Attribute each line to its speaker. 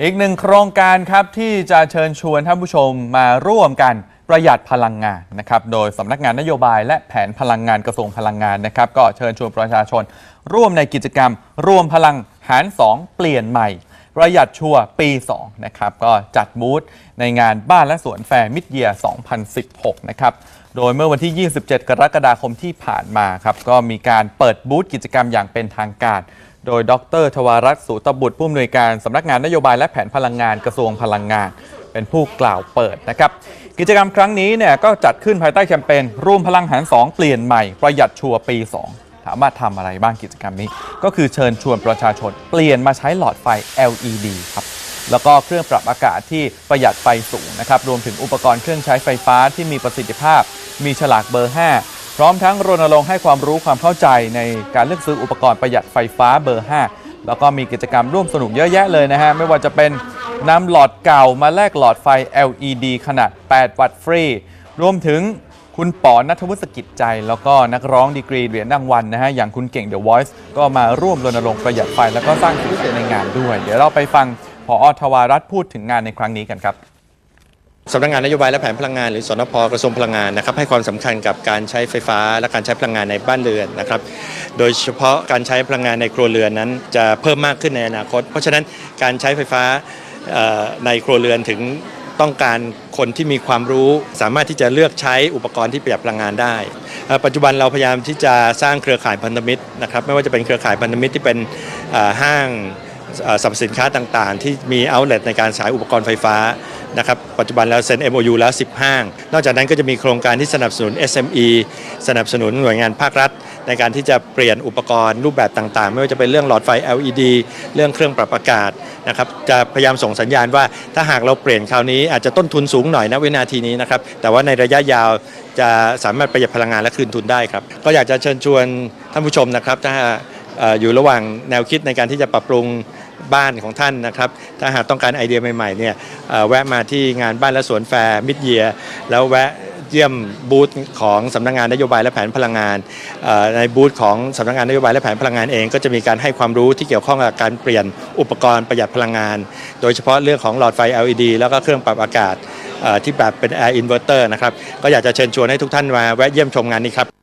Speaker 1: อีกหนึ่งโครงการครับที่จะเชิญชวนท่านผู้ชมมาร่วมกันประหยัดพลังงานนะครับโดยสำนักงานนโยบายและแผนพลังงานกระทรวงพลังงานนะครับ ก็เชิญชวนประชาชน ร่วมในกิจกรรม รวมพลังหาร 2 เปลี่ยนใหม่ ประหยัดชัวปี 2 นะครับ ก็จัดบูธในงานบ้านและสวนแฟร์มิดเยีย2016 นะครับโดยเมื่อวันที่ 27 กรกฎาคมที่ผ่านมาครับก็มีการเปิดบูธกิจกรรมอย่างเป็นทางการ โดย ดรทวารัตน์สูตบุตรผู้อำนวยการสำนักงานนโยบายและแผนพลังงานกระทรวงพลังงาน เป็นผู้กล่าวเปิดนะครับ กิจกรรมครั้งนี้เนี่ยก็จัดขึ้นภายใต้แคมเปญร่วมพลังหาร2เปลี่ยนใหม่ประหยัดชัวปี 2 ถามว่าทำอะไรบ้างกิจกรรมนี้ ก็คือเชิญชวนประชาชน เปลี่ยนมาใช้หลอดไฟ LED ครับแล้วก็เครื่องปรับอากาศที่ประหยัดไฟสูงนะครับรวมถึงอุปกรณ์เครื่องใช้ไฟฟ้าที่มีประสิทธิภาพ มีฉลากเบอร์ 5 พร้อมทั้งรณรงค์ให้ความรู้ความเข้าใจในการเลือกซื้ออุปกรณ์ประหยัดไฟฟ้าเบอร์ 5 แล้วก็มีกิจกรรมร่วมสนุกเยอะแยะเลยนะฮะ ไม่ว่าจะเป็นนำหลอดเก่ามาแลกหลอดไฟ LED ขนาด 8 วัตต์ฟรี รวมถึงคุณปอนัทวุฒิสกิจใจ แล้วก็นักร้องดีกรีเหรียญรางวัลนะฮะ อย่างคุณเก่ง The Voice ก็มาร่วมรณรงค์ประหยัดไฟแล้วก็สร้างสีสันในงานด้วย เดี๋ยวเราไปฟังพออทวารัตพูดถึงงานในครั้งนี้กันครับ
Speaker 2: สำนักงานนโยบายและแผนพลังงานหรือสนพกระทรวงพลังงานนะครับให้ความสำคัญกับการใช้ไฟฟ้า และการใช้พลังงานในบ้านเรือนนะครับ โดยเฉพาะการใช้พลังงานในครัวเรือนนั้น จะเพิ่มมากขึ้นในอนาคต เพราะฉะนั้นการใช้ไฟฟ้าในครัวเรือนถึงต้องการคนที่มีความรู้สามารถที่จะเลือกใช้อุปกรณ์ที่ประหยัดพลังงานได้ ปัจจุบันเราพยายามที่จะสร้างเครือข่ายพันธมิตรนะครับไม่ว่าจะเป็นเครือข่ายพันธมิตรที่เป็นห้าง สรรพสินค้าต่างๆ ที่มีเอาท์เล t ในการขายอุปกรณ์ไฟฟ้านะครับปัจจุบันเราเซ็น MOU แล้ว 10 ห้าง นอกจากนั้นก็จะมีโครงการที่สนับสนุน SME สนับสนุนหน่วยงานภาครัฐ ในการที่จะเปลี่ยนอุปกรณ์รูปแบบต่างๆ ไม่ว่าจะเป็นเรื่องหลอดไฟ LED เรื่องเครื่องปรับอากาศนะครับจะพยายามส่งสัญญาณว่าถ้าหากเราเปลี่ยนคราวนี้อาจจะต้นทุนสูงหน่อยนะวินาทีนี้นะครับแต่ว่าในระยะยาวจะสามารถประหยัดพลังงานและคืนทุนได้ครับก็อยากจะเชิญชวนท่านผู้ชมนะครับถ้าอยู่ระหว่างแนวคิดในการที่จะปรับปรุง บ้านของท่านนะครับ ถ้าหากต้องการไอเดียใหม่ๆเนี่ยแวะมาที่งานบ้านและสวนแฟร์มิดเยียแล้วแวะเยี่ยมบูธของสำนักงานนโยบายและแผนพลังงาน ในบูธของสำนักงานนโยบายและแผนพลังงานเอง ก็จะมีการให้ความรู้ที่เกี่ยวข้องกับการเปลี่ยนอุปกรณ์ประหยัดพลังงาน โดยเฉพาะเรื่องของหลอดไฟ LED แล้วก็เครื่องปรับอากาศที่แบบเป็น Air Inverter นะครับ ก็อยากจะเชิญชวนให้ทุกท่านมาแวะเยี่ยมชมงานนี้ครับ